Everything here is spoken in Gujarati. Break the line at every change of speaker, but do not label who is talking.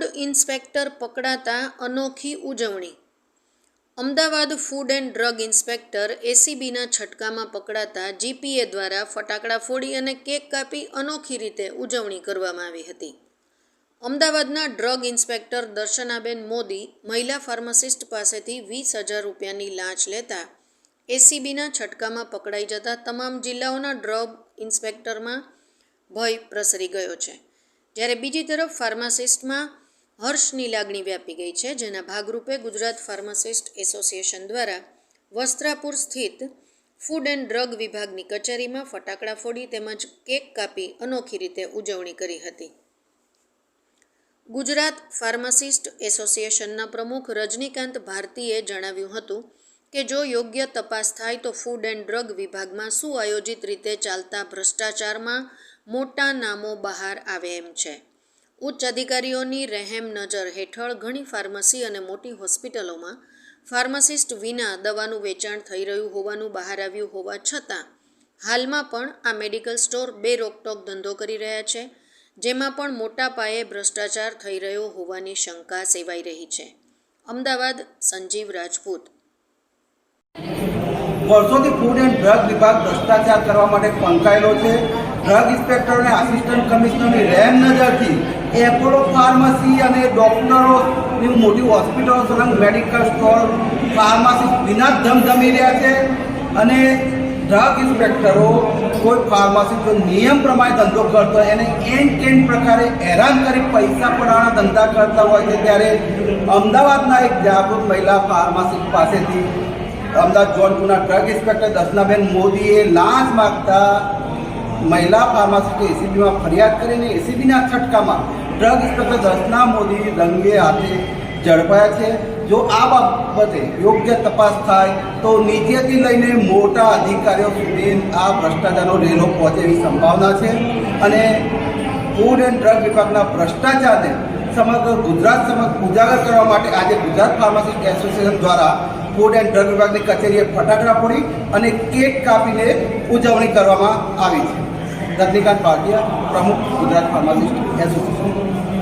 ઇન્સ્પેક્ટર પકડાતા અનોખી ઉજવણી. Ahmedabad food and drug inspector એસીબીના છટકામાં પકડાતા જીપીએ દ્વારા ફટાકડા ફોડી અને કેક કાપી અનોખી રીતે ઉજવણી કરવામાં આવી હતી. અમદાવાદના ડ્રગ ઇન્સ્પેક્ટર દર્શનાબેન મોદી મહિલા ફાર્માસિસ્ટ પાસેથી વીસ હજાર રૂપિયાની લાંચ લેતા એસીબીના છટકામાં પકડાઈ જતા તમામ જિલ્લાઓના ડ્રગ ઇન્સ્પેક્ટરમાં ભય પ્રસરી ગયો છે. જ્યારે બીજી તરફ ફાર્માસિસ્ટમાં હર્ષની લાગણી વ્યાપી ગઈ છે, જેના ભાગરૂપે ગુજરાત ફાર્માસિસ્ટ એસોસિએશન દ્વારા વસ્ત્રાપુર સ્થિત ફૂડ એન્ડ ડ્રગ વિભાગની કચેરીમાં ફટાકડા ફોડી તેમજ કેક કાપી અનોખી રીતે ઉજવણી કરી હતી. ગુજરાત ફાર્માસિસ્ટ એસોસિએશનના પ્રમુખ રજનીકાંત ભારતીએ જણાવ્યું હતું કે જો યોગ્ય તપાસ થાય તો ફૂડ એન્ડ ડ્રગ વિભાગમાં સુઆયોજિત રીતે ચાલતા ભ્રષ્ટાચારમાં મોટા નામો બહાર આવે એમ છે. ઉચ્ચ અધિકારીઓની રહેમ નજર હેઠળ ઘણી ફાર્મસી અને મોટી હોસ્પિટલોમાં ફાર્માસિસ્ટ વિના દવાનું વેચાણ થઈ રહ્યું હોવાનું બહાર આવ્યું હોવા છતાં, હાલમાં પણ આ મેડિકલ સ્ટોર બે રોકટોક ધંધો કરી રહ્યા છે, જેમાં પણ મોટા પાયે ભ્રષ્ટાચાર થઈ રહ્યો હોવાની શંકા સેવાઈ રહી છે. અમદાવાદ, સંજીવ રાજપૂત.
વર્ષોથી ફૂડ એન્ડ ડ્રગ વિભાગ ભ્રષ્ટાચાર કરવા માટે પંકાયેલો છે. ડ્રગ ઇન્સ્પેક્ટર અને આસિસ્ટન્ટ કમિશનરની રેમ નજરથી એપોલો ફાર્મસી અને ડોક્ટરો મોટી હોસ્પિટલો સલંગ મેડિકલ સ્ટોર ફાર્માસી વિના ધમધમી રહ્યા છે. અને ડ્રગ ઇન્સ્પેક્ટરો કોઈ ફાર્માસી જો નિયમ પ્રમાણે ધંધો કરતો હોય, એને એન કેન પ્રકારે હેરાન કરી પૈસા પડાવવાના ધંધા કરતા હોય છે. ત્યારે અમદાવાદના એક જાગૃત મહિલા ફાર્માસિસ્ટ પાસેથી અમદાવાદ જોનપુરના ડ્રગ ઇન્સ્પેક્ટર દર્શનાબેન મોદીએ લાંચ માગતા મહિલા ફાર્માસિસ્ટે એસીબીમાં ફરિયાદ કરીને એસીબીના છટકામાં ડ્રગ ઇન્સ્પેક્ટર દર્શના મોદી રંગે હાથે ઝડપાયા છે. જો આ બાબતે યોગ્ય તપાસ થાય તો નીચેથી લઈને મોટા અધિકારીઓ સુધી આ ભ્રષ્ટાચારનો રેલો પહોંચે એવી સંભાવના છે. અને ફૂડ એન્ડ ડ્રગ વિભાગના ભ્રષ્ટાચારને સમગ્ર ગુજરાત સમક્ષ ઉજાગર કરવા માટે આજે ગુજરાત ફાર્માસિસ્ટ એસોસિએશન દ્વારા ફૂડ એન્ડ ડ્રગ વિભાગની કચેરીએ ફટાકડા ફોડી અને કેક કાપીને ઉજવણી કરવામાં આવી છે. રજનીકાંત ભાટિયા પ્રમુખ ગુજરાત ફાર્માસિસ્ટ એસોસિએશન.